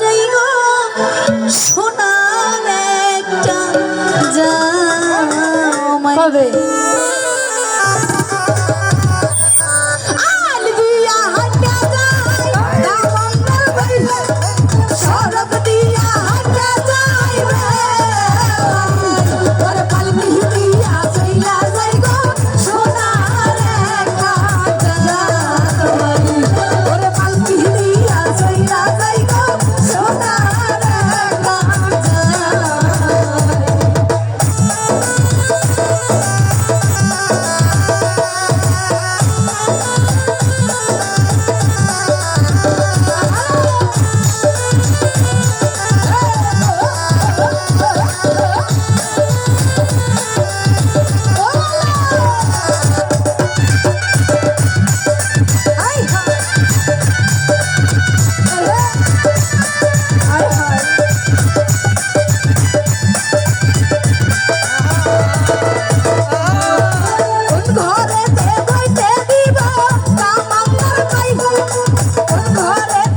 যাই গো সোনার একটা যা I'm gonna oh, it.